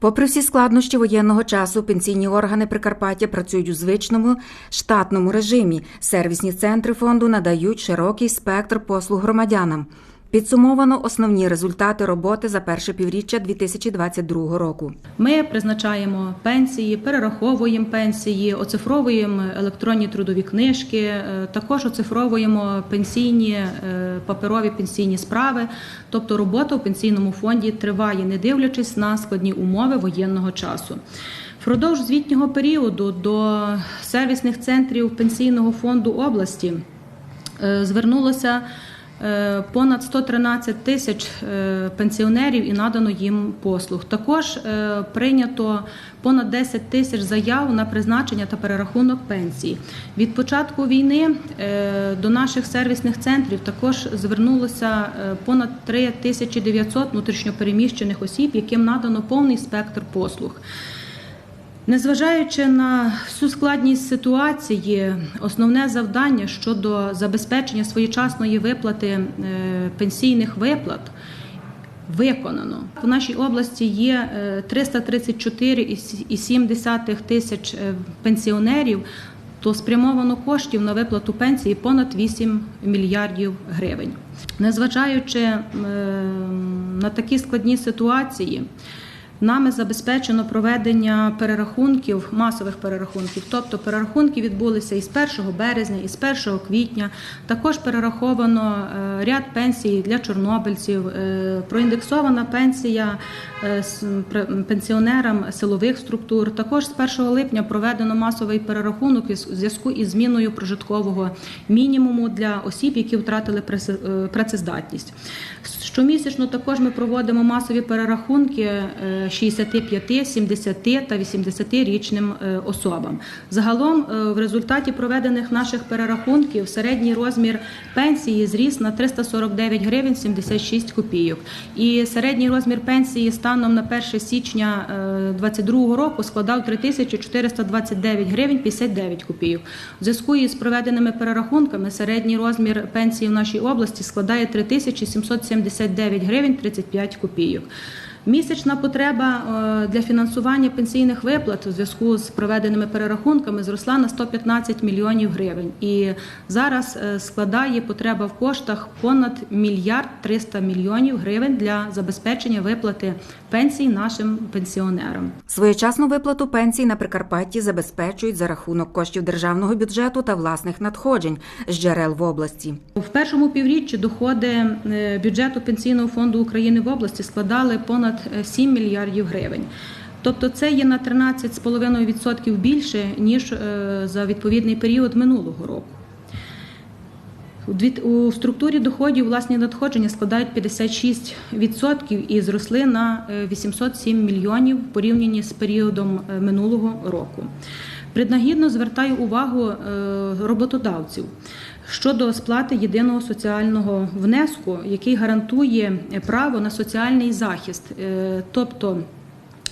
Попри всі складнощі воєнного часу, пенсійні органи Прикарпаття працюють у звичному штатному режимі. Сервісні центри фонду надають широкий спектр послуг громадянам. Підсумовано основні результати роботи за перше півріччя 2022 року. Ми призначаємо пенсії, перераховуємо пенсії, оцифровуємо електронні трудові книжки, е, також оцифровуємо пенсійні е, паперові пенсійні справи. Тобто робота у пенсійному фонді триває, не дивлячись на складні умови воєнного часу. Впродовж звітнього періоду до сервісних центрів пенсійного фонду області е, звернулося. Е, понад 113 тисяч е, пенсіонерів і надано їм послуг. Також е, прийнято понад 10 тисяч заяв на призначення та перерахунок пенсій. Від початку війни до наших сервісних центрів також звернулося понад 3900 внутрішньопереміщених осіб, яким надано повний спектр послуг. Незважаючи на всю складність ситуації, основне завдання щодо забезпечення своєчасної виплати е, пенсійних виплат виконано. В нашій області є 334,7 е, тисяч е, пенсіонерів, то спрямовано коштів на виплату пенсії понад 8 мільярдів гривень. Незважаючи на такі складні ситуації. Нами забезпечено проведення перерахунків, масових перерахунків, тобто перерахунки відбулися із 1 березня, із 1 квітня. Також перераховано е, ряд пенсій для чорнобильців, е, проіндексована пенсія е, пенсіонерам силових структур. Також з 1 липня проведено масовий перерахунок у зв'язку із зміною прожиткового мінімуму для осіб, які втратили працездатність. Щомісячно також ми проводимо масові перерахунки 65, 70 та 80-річним е, особам. Загалом, е, в результаті проведених наших перерахунків середній розмір пенсії зріс на 349 гривень 76 копійок. І середній розмір пенсії станом на 1 січня 2022 року складав 3429 гривень 59 копійок. У зв'язку із проведеними перерахунками середній розмір пенсії в нашій області складає 3779 гривень 35 копійок. Місячна потреба е, для фінансування пенсійних виплат у зв'язку з проведеними перерахунками зросла на 115 мільйонів гривень, і зараз е, складає потреба в коштах понад мільярд 300 мільйонів гривень для забезпечення виплати пенсій нашим пенсіонерам. Своєчасну виплату пенсій на Прикарпатті забезпечують за рахунок коштів державного бюджету та власних надходжень з джерел в області. В першому півріччі доходи е, бюджету пенсійного фонду України в області складали понад 7 мільярдів гривень. Тобто це є на 13,5% більше ніж е, за відповідний період минулого року. У структурі доходів власні надходження складають 56% і зросли на 807 е, мільйонів в порівнянні з періодом е, минулого року. Принагідно звертаю увагу роботодавців щодо сплати єдиного соціального внеску, який гарантує право на соціальний захист, е, тобто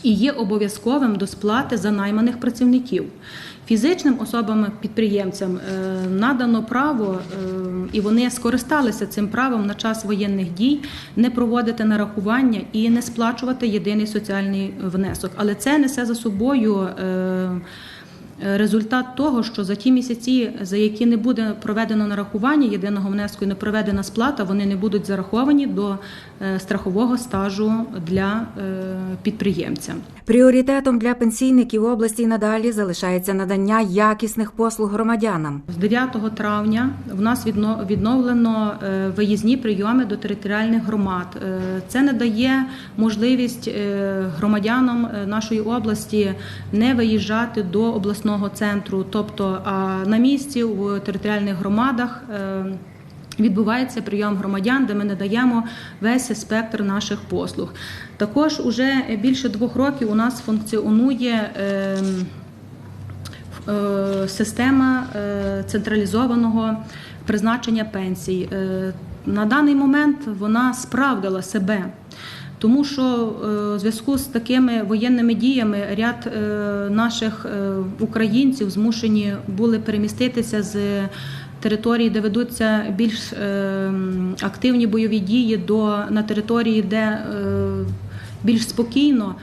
і є обов'язковим до сплати за найманих працівників. Фізичним особам-підприємцям е, надано право, е, і вони скористалися цим правом на час воєнних дій не проводити нарахування і не сплачувати єдиний соціальний внесок. Але це несе за собою. Е, результат того, що за ті місяці, за які не буде проведено нарахування єдиного внеску і не проведена сплата, вони не будуть зараховані до е, страхового стажу для е, підприємця. Пріоритетом для пенсійників області надалі залишається надання якісних послуг громадянам. З 9 травня в нас відновлено виїзні прийоми до територіальних громад. Це не дає можливість громадянам нашої області не виїжджати до обласної обласного центру, тобто на місці у територіальних громадах. Е, відбувається прийом громадян, де ми надаємо весь спектр наших послуг. Також уже більше двох років у нас функціонує е, е, система централізованого призначення пенсій. На даний момент вона справдила себе. Тому що е, в зв'язку з такими воєнними діями ряд е, наших е, українців змушені були переміститися з території, де ведуться більш активні бойові дії, до на території, де більш спокійно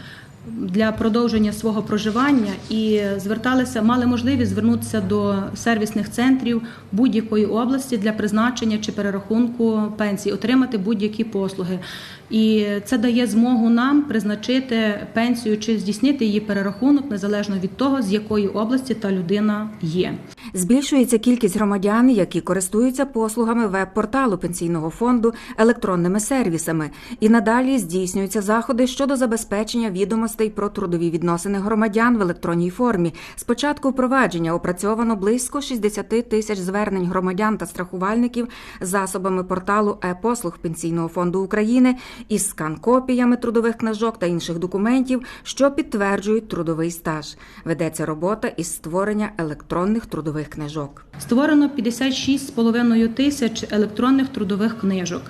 для продовження свого проживання і зверталися, мали можливість звернутися до сервісних центрів будь-якої області для призначення чи перерахунку пенсій, отримати будь-які послуги. І це дає змогу нам призначити пенсію чи здійснити її перерахунок незалежно від того, з якої області та людина є. Збільшується кількість громадян, які користуються послугами веб-порталу пенсійного фонду електронними сервісами, і надалі здійснюються заходи щодо забезпечення відомостей про трудові відносини громадян в електронній формі. З початку впровадження опрацьовано близько 60 тисяч звернень громадян та страхувальників засобами порталу е-послуг пенсійного фонду України із скан-копіями трудових книжок та інших документів, що підтверджують трудовий стаж. Ведеться робота із створення електронних трудових книжок. Створено 56,5 тисяч електронних трудових книжок.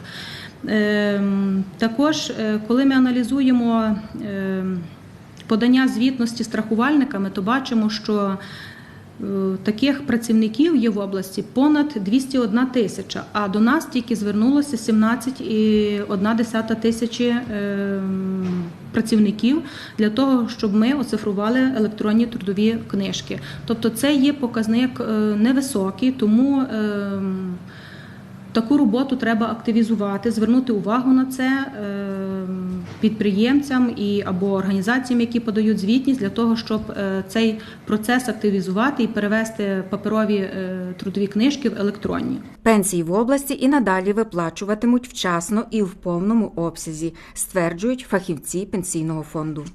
Ем, Також, е, коли ми аналізуємо ем, подання звітності страхувальниками, то бачимо, що таких працівників є в області понад 201 тисяча, а до нас тільки звернулося 17,1 тисячі ем, працівників для того, щоб ми оцифрували електронні трудові книжки. Тобто це є показник е, невисокий, тому Таку роботу треба активізувати, звернути увагу на це е, підприємцям і або організаціям, які подають звітність, для того, щоб е, цей процес активізувати і перевести паперові е, трудові книжки в електронні. Пенсії в області і надалі виплачуватимуть вчасно і в повному обсязі, стверджують фахівці пенсійного фонду.